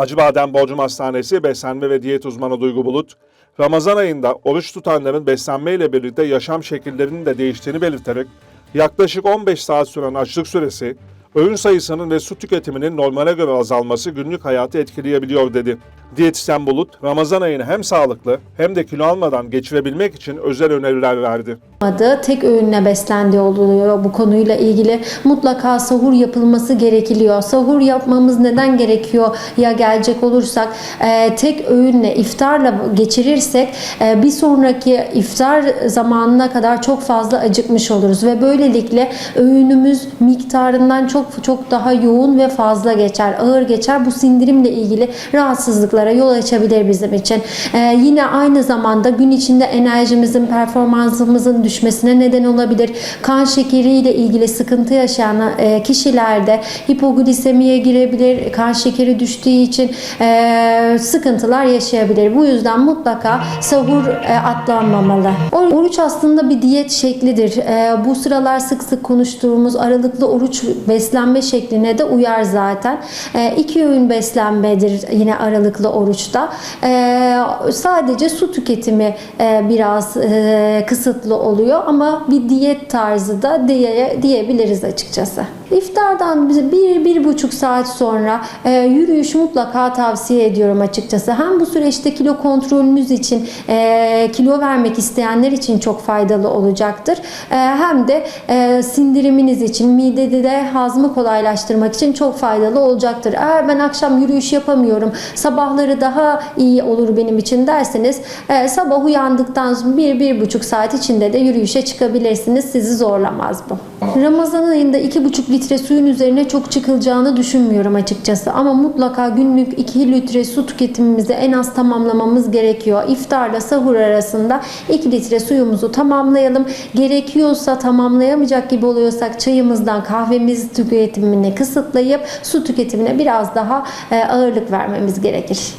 Acıbadem Borcum Hastanesi beslenme ve diyet uzmanı Duygu Bulut, Ramazan ayında oruç tutanların beslenmeyle birlikte yaşam şekillerinin de değiştiğini belirterek yaklaşık 15 saat süren açlık süresi, öğün sayısının ve su tüketiminin normale göre azalması günlük hayatı etkileyebiliyor dedi. Diyetisyen Bulut, Ramazan ayını hem sağlıklı hem de kilo almadan geçirebilmek için özel öneriler verdi. tek öğünle beslendiği oluyor bu konuyla ilgili. Mutlaka sahur yapılması gerekiliyor. Sahur yapmamız neden gerekiyor ya gelecek olursak e, tek öğünle iftarla geçirirsek e, bir sonraki iftar zamanına kadar çok fazla acıkmış oluruz ve böylelikle öğünümüz miktarından çok çok daha yoğun ve fazla geçer, ağır geçer. Bu sindirimle ilgili rahatsızlıklara yol açabilir bizim için. E, yine aynı zamanda gün içinde enerjimizin, performansımızın düşmesine neden olabilir. Kan şekeriyle ilgili sıkıntı yaşayan e, kişilerde hipoglisemiye girebilir. Kan şekeri düştüğü için e, sıkıntılar yaşayabilir. Bu yüzden mutlaka sahur e, atlanmamalı. Or- Oruç aslında bir diyet şeklidir. E, bu sıralar sık sık konuştuğumuz aralıklı oruç beslenme şekline de uyar zaten. E, iki öğün beslenmedir yine aralıklı oruçta. E, sadece su tüketimi e, biraz e, kısıtlı oluyor ama bir diyet tarzı da diye, diyebiliriz açıkçası. İftardan bir, bir buçuk saat sonra e, yürüyüş mutlaka tavsiye ediyorum açıkçası. Hem bu süreçte kilo kontrolünüz için, e, kilo vermek isteyenler için çok faydalı olacaktır. E, hem de e, sindiriminiz için, midede de hazmı kolaylaştırmak için çok faydalı olacaktır. Eğer ben akşam yürüyüş yapamıyorum, sabahları daha iyi olur benim için derseniz e, sabah uyandıktan sonra bir, bir buçuk saat içinde de yürüyüşe çıkabilirsiniz. Sizi zorlamaz bu. Ramazan ayında iki buçuk litre suyun üzerine çok çıkılacağını düşünmüyorum açıkçası. Ama mutlaka günlük 2 litre su tüketimimizi en az tamamlamamız gerekiyor. İftarla sahur arasında 2 litre suyumuzu tamamlayalım. Gerekiyorsa tamamlayamayacak gibi oluyorsak çayımızdan kahvemiz tüketimini kısıtlayıp su tüketimine biraz daha e, ağırlık vermemiz gerekir.